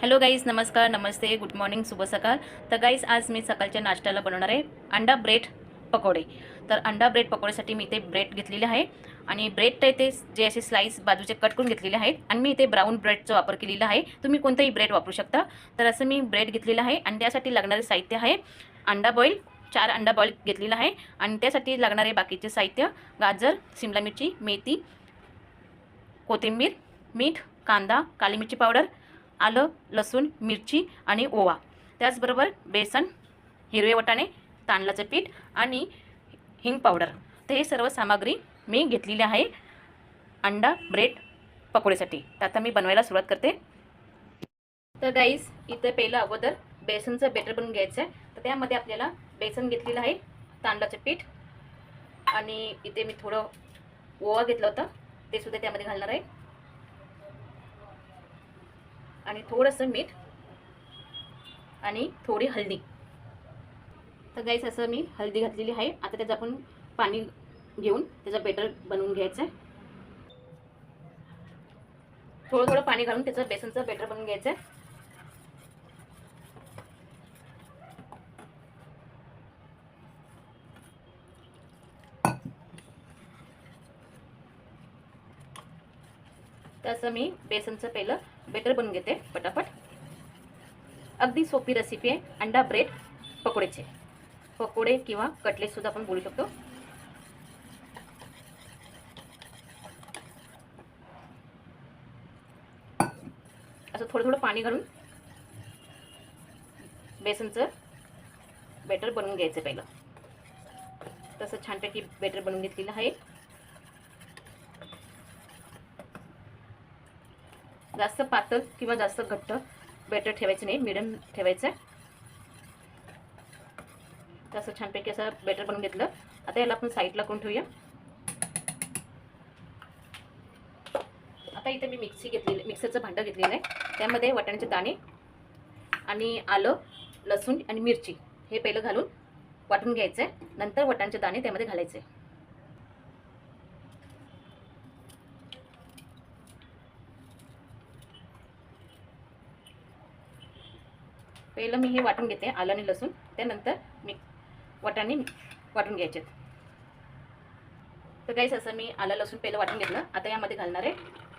Hello guys नमस्कार नमस्ते good morning शुभ सकाळ. तर गाईज आज मी सकाळच्या नाश्त्याला बनवणार आहे अंडा ब्रेड पकोडे. तर अंडा ब्रेड पकोडेसाठी मी इथे ब्रेड घेतलेले आहे आणि ब्रेड तर इथे जे असे स्लाईस बाजूचे कट करून घेतलेले आहेत आणि मी इथे ब्राऊन ब्रेडचा वापर केलेला आहे. तुम्ही कोणतंही ब्रेड वापरू शकता. तर असं मी ब्रेड घेतलेलं आहे आणि त्यासाठी लागणारे साहित्य आहे अंडा बॉईल चार अंडा बॉईल घेतलेला आहे आणि त्यासाठी लागणारे बाकीचे साहित्य गाजर शिमला मिरची मेथी कोथिंबीर मीठ कांदा काली मिरची पावडर आलं लसूण मिरची आणि ओवा. त्याचबरोबर बेसन हिरवे वटाणे तांदळाचं पीठ आणि हिंग पावडर. तर हे सर्व सामग्री मी घेतलेली आहे अंडा ब्रेड पकोडीसाठी. तर आता मी बनवायला सुरुवात करते. तर गाईस इथं पहिलं अगोदर बेसनचं बेटर बनवून घ्यायचं आहे. तर त्यामध्ये आपल्याला बेसन घेतलेलं आहे तांदळाचं पीठ आणि इथे मी थोडं ओवा घेतलं होतं. ते सुद्धा त्यामध्ये घालणार आहे. आणि थोडंसं मीठ आणि थोडी हळदी तर गाईस असं मी हळदी घातलेली आहे. आता त्याचं आपण पाणी घेऊन त्याचं बेटर बनवून घ्यायचं आहे. थोडं थोडं पाणी घालून त्याचं बेसनचं बेटर बनवून घ्यायचं आहे. तसं मी बेसनचं पेलं बेटर बनवून घेते पटापट. अगदी सोपी रेसिपी आहे अंडा ब्रेड पकोडेचे. पकोडे किंवा कटलेटसुद्धा आपण बोलू शकतो. असं थोडं थोडं पाणी घालून बेसनचं बेटर बनवून घ्यायचं पहिलं. तसं छानपैकी बेटर बनवून घेतलेलं आहे. जास्त पातळ किंवा जास्त घट्ट बेटर ठेवायचं नाही मिडियम ठेवायचं. आहे तसं छानपैकी असं बेटर बनवून घेतलं. आता याला आपण साईडला करून ठेवूया. आता इथे मी मिक्सी घेतलेली मिक्सरचं भांडं घेतलेलं आहे. त्यामध्ये वाटाण्याचे दाणे आणि आलं लसूण आणि मिरची हे पहिलं घालून वाटून घ्यायचं आहे नंतर वाटाण्याचे दाणे त्यामध्ये घालायचे पहिलं मी हे वाटून घेते आलं आणि लसूण. त्यानंतर मी वाटाणे वाटून घ्यायचे तर काहीच असं मी आलं लसूण पहिलं वाटून घेतलं. आता यामध्ये घालणार आहे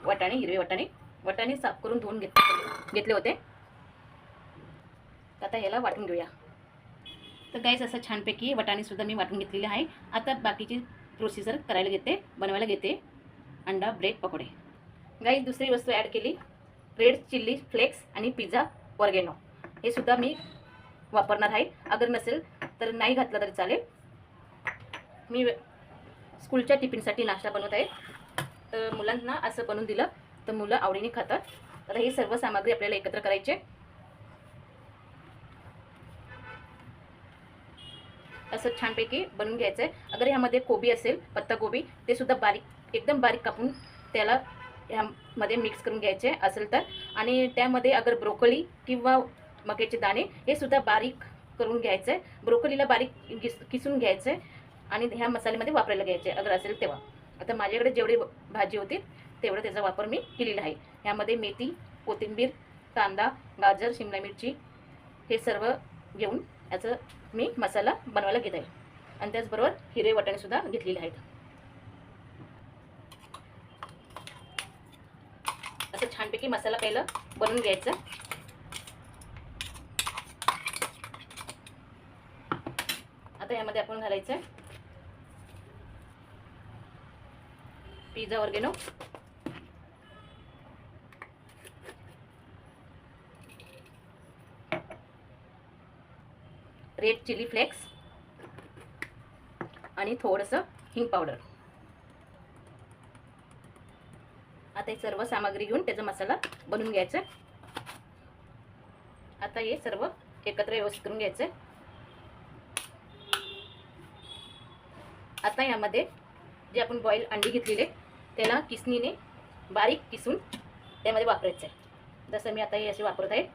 वाटाणे हिरवे वाटाणे. वाटाणे साफ करून धुवून घेत घेतले होते. आता याला वाटून घेऊया. तर काहीच असं छानपैकी वाटाणेसुद्धा मी वाटून घेतलेले आहे. आता बाकीची प्रोसिजर करायला घेते बनवायला घेते. अंडा ब्रेड पकोडे. गाईस दुसरी वस्तू ॲड केली. रेड चिल्ली फ्लेक्स आणि पिझ्झा ऑर्गेनो हे सुद्धा मी वापरणार आहे. अगर नसेल तर नाही घातलं तरी चालेल. मी स्कूलच्या टिफिनसाठी नाश्ता बनवत आहे. तर मुलांना असं बनवून दिलं. तर मुलं आवडीने खातात. तर ही सर्व सामग्री आपल्याला एकत्र करायचे असं छानपैकी बनवून घ्यायचं आहे. अगर ह्यामध्ये कोबी असेल पत्ताकोबी ते सुद्धा बारीक एकदम बारीक कापून त्याला ह्यामध्ये मिक्स करून घ्यायचे असेल तर. आणि त्यामध्ये अगर ब्रोकोली किंवा मक्याचे दाणे हे सुद्धा बारीक करून घ्यायचं. आहे ब्रोकोलीला बारीक किस किसून घ्यायचं आहे आणि ह्या मसाल्यामध्ये वापरायला घ्यायचे. अगर असेल तेव्हा. आता माझ्याकडे जेवढी भाजी होती तेवढं त्याचा वापर मी केलेला आहे. ह्यामध्ये मेथी कोथिंबीर कांदा गाजर शिमला मिरची हे सर्व घेऊन याचं मी मसाला बनवायला घेत आहे. आणि त्याचबरोबर हिरवे वाटाणेसुद्धा घेतलेले आहेत. असं छानपैकी मसाला पहिलं बनवून घ्यायचं. आता यामध्ये आपण घालायचं आहे. Pizza oregano red chilli flakes आणि थोडंसं हिंग पावडर आता हे सर्व सामग्री घेऊन त्याचा मसाला बनवून घ्यायचा आता हे सर्व एकत्र व्यवस्थित करून घ्यायचं आता यामध्ये जे आपण बॉईल अंडी घेतलेले त्याला किसणीने बारीक किसून त्यामध्ये वापरायचं आहे. जसं मी आता हे असे वापरत आहे.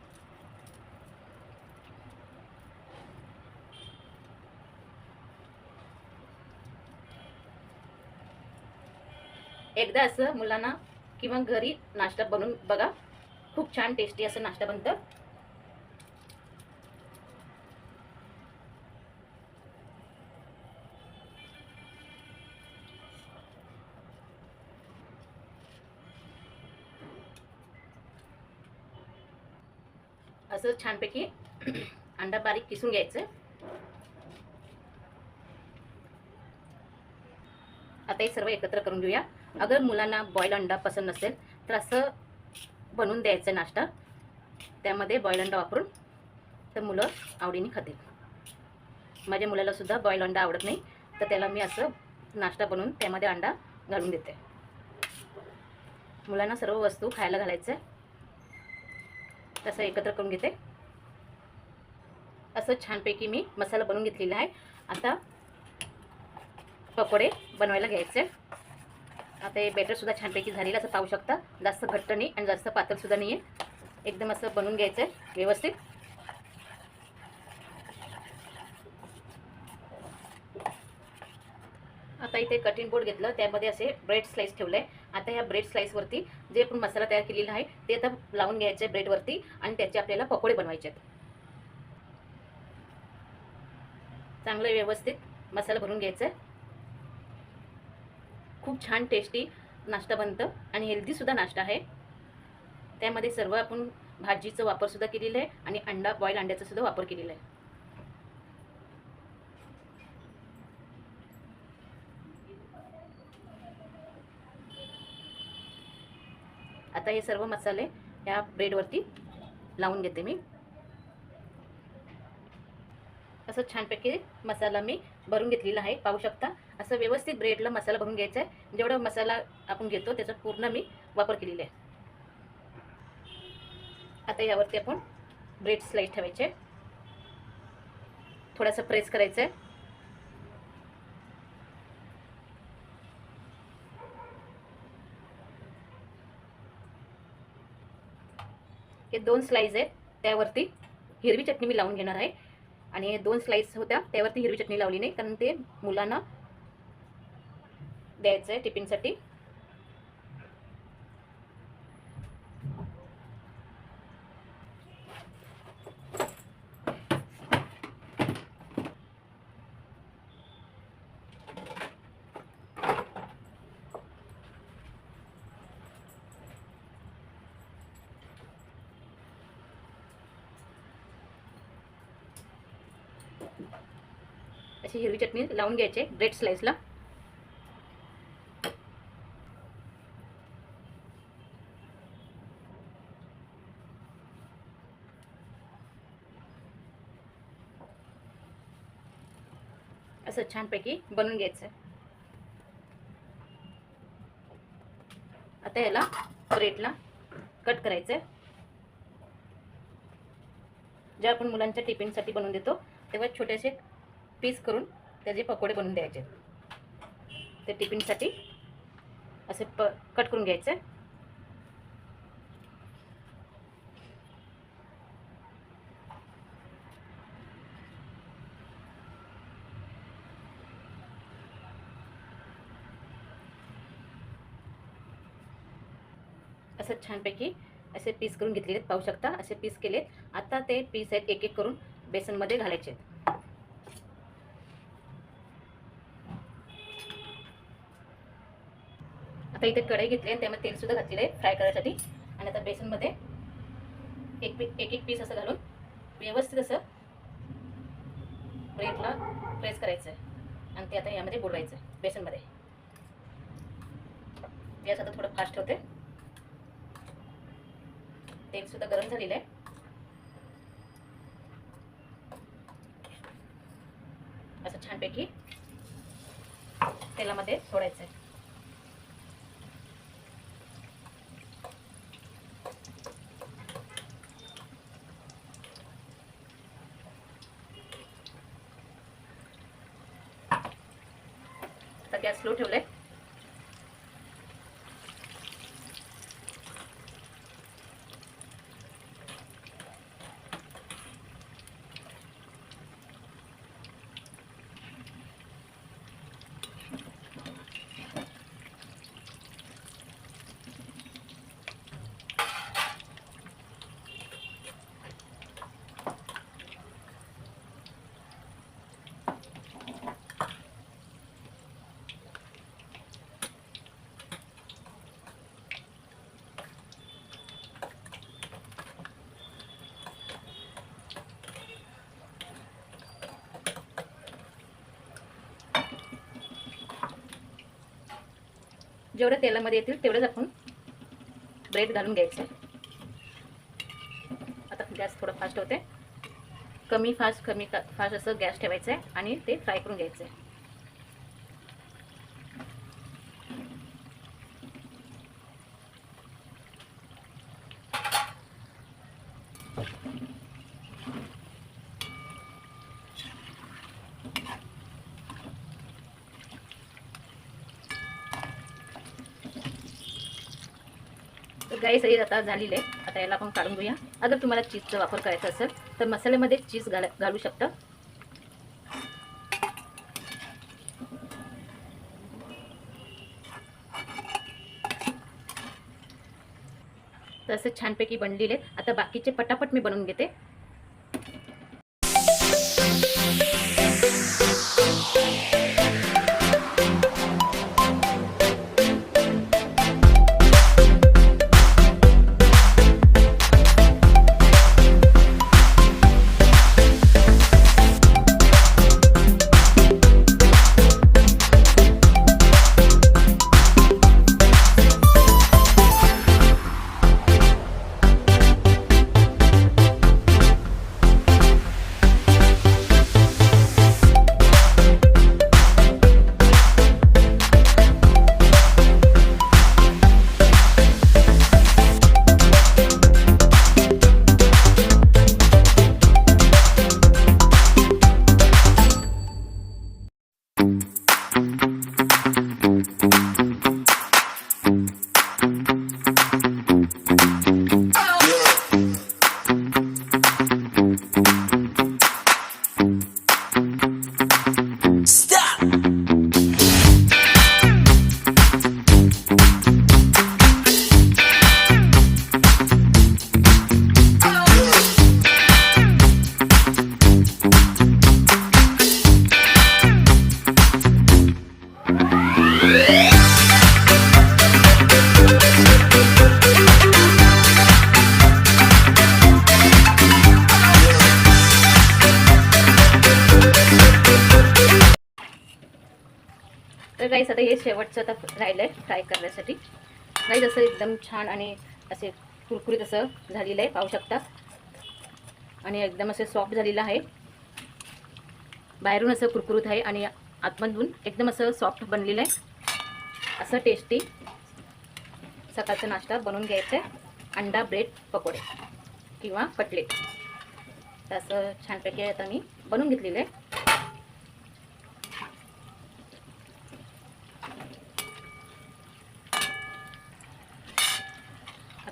एकदा असं मुलांना किंवा घरी नाश्ता बनवून बघा. खूप छान टेस्टी असं नाश्ता बनतं. असं छानपैकी अंडा बारीक किसून घ्यायचं. आता हे सर्व एकत्र करून घेऊया. अगर मुलांना बॉईल अंडा पसंत नसेल तर असं बनवून द्यायचं नाश्ता. त्यामध्ये बॉईल अंडा वापरून तर मुलं आवडीने खातील. माझ्या मुलालासुद्धा बॉईल अंडा आवडत नाही तर त्याला मी असं नाश्ता बनवून त्यामध्ये अंडा घालून देते. मुलांना सर्व वस्तू खायला घालायचं तसं एकत्र करून घेते. असं छानपैकी मी मसाला बनवून घेतलेला आहे. आता पकोडे बनवायला घ्यायचे. आता हे बॅटरसुद्धा छानपैकी झालेलं असं पाहू शकता. जास्त घट्ट नाही आणि जास्त पातळसुद्धा नाही आहे एकदम असं बनवून घ्यायचं आहे व्यवस्थित. आता इथे कटिंग बोर्ड घेतलं. त्यामध्ये असे ब्रेड स्लाईस ठेवलं आहे आता ह्या ब्रेड स्लाईसवरती जे आपण मसाला तयार केलेला आहे ते आता लावून घ्यायचे ब्रेडवरती आणि त्याचे आपल्याला पकोडे बनवायचे आहेत. चांगलं व्यवस्थित मसाला भरून घ्यायचा आहे. खूप छान टेस्टी नाश्ता बनतं आणि हेल्दीसुद्धा नाश्ता आहे. त्यामध्ये सर्व आपण भाजीचं वापरसुद्धा केलेलं आहे आणि अंडा बॉईल अंड्याचासुद्धा वापर केलेला आहे. आता हे सर्व मसाले या ब्रेडवरती लावून घेते मी. असं छानपैकी मसाला मी भरून घेतलेला आहे पाहू शकता. असं व्यवस्थित ब्रेडला मसाला भरून घ्यायचा आहे. जेवढा मसाला आपण घेतो त्याचा पूर्ण मी वापर केलेला आहे. आता यावरती आपण ब्रेड स्लाईस ठेवायचे. थोडासा प्रेस करायचं आहे. हे दोन स्लाईज आहेत. त्यावरती हिरवी चटणी मी लावून घेणार आहे. आणि हे दोन स्लाईज होत्या त्यावरती हिरवी चटणी लावली नाही कारण ते मुलांना द्यायचं आहे टिफिनसाठी अशी हिरवी चटणी लावून घ्यायचे ब्रेड स्लाइसला असं छानपैकी बनवून घ्यायचं आता याला ब्रेडला कट करायचं ज्या आपण मुलांच्या टिफिनसाठी बनवून देतो तेव्हा छोटेसे पीस करून त्याचे पकोडे बनवून द्यायचे. ते टिफिनसाठी असे प कट करून घ्यायचे. असं छानपैकी असे पीस करून घेतलेले आहेत पाहू शकता. असे पीस केलेत. आता ते पीस आहेत एक एक करून बेसनमध्ये घालायचे आहेत. आता इथे कढई घेतली आणि त्यामध्ये तेलसुद्धा घातलेलं आहे फ्राय करायसाठी. आणि आता बेसनमध्ये एक पी एक एक पीस असं घालून व्यवस्थित असं ब्रेडला प्रेस करायचं आहे. आणि ते आता यामध्ये बुडवायचं आहे बेसनमध्ये. गॅस आता थोडं फास्ट होते तेलसुद्धा गरम झालेलं आहे. असं छानपैकी तेलामध्ये सोडायचं आहे. आता गॅस स्लो ठेवलाय. जेवढं तेलामध्ये येतील तेवढंच आपण ब्रेड घालून घ्यायचं. आता गॅस थोडं फास्ट होते कमी फास्ट कमी फास्ट असं गॅस ठेवायचं आहे आणि ते फ्राय करून घ्यायचं आहे गाई गाईस आता झालेलं आहे. आता याला आपण काढून घेऊया. अगर तुम्हाला चीजचा वापर करायचा असेल तर मसाल्यामध्ये चीज घाल घालू शकता. तर असं छानपैकी बनलेले आता बाकीचे पटापट मी बनवून घेते. गाईस आता हे शेवटचं आता राहिलं आहे फ्राय करण्यासाठी. गाईस असं एकदम छान आणि असे कुरकुरीत असं झालेलं आहे पाहू शकता. आणि एकदम असं सॉफ्ट झालेलं आहे. बाहेरून असं कुरकुरीत आहे आणि आतमधून एकदम असं सॉफ्ट बनलेलं आहे असं टेस्टी सकाळचा नाश्ता बनवून घ्यायचं आहे. अंडा ब्रेड पकोडे किंवा कटलेट. तर असं छानपैकी आता मी बनवून घेतलेलं आहे.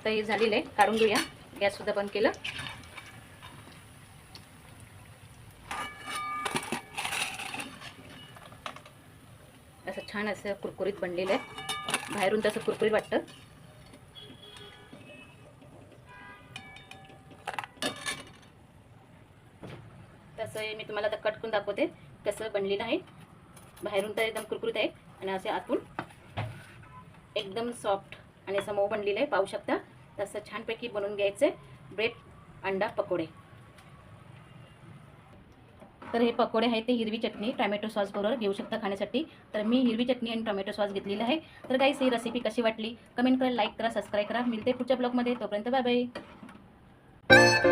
आता हे झालेलं आहे. काढून घेऊया. गॅस सुद्धा बंद केलं. असं छान असं कुरकुरीत बनलेलं आहे. बाहेरून तसं कुरकुरीत वाटतं. तसं मी तुम्हाला आता कट करून दाखवते कसं बनलेलं आहे. बाहेरून तर एकदम कुरकुरीत आहे. आणि असे आतून एकदम सॉफ्ट आणि असं मऊ बनलेलं आहे. पाहू शकता. तसं छानपैकी बनवून घ्यायचं. ब्रेड अंडा पकोडे. तर हे पकोडे आहेत ते हिरवी चटणी टोमॅटो सॉस बरोबर घेऊ शकता खाण्यासाठी. तर मी हिरवी चटणी आणि टोमॅटो सॉस घेतलेला आहे. तर काहीच ही रेसिपी कशी वाटली? कमेंट करा लाईक करा सबस्क्राईब करा. मिळते पुढच्या ब्लॉगमध्ये तोपर्यंत बाय बाय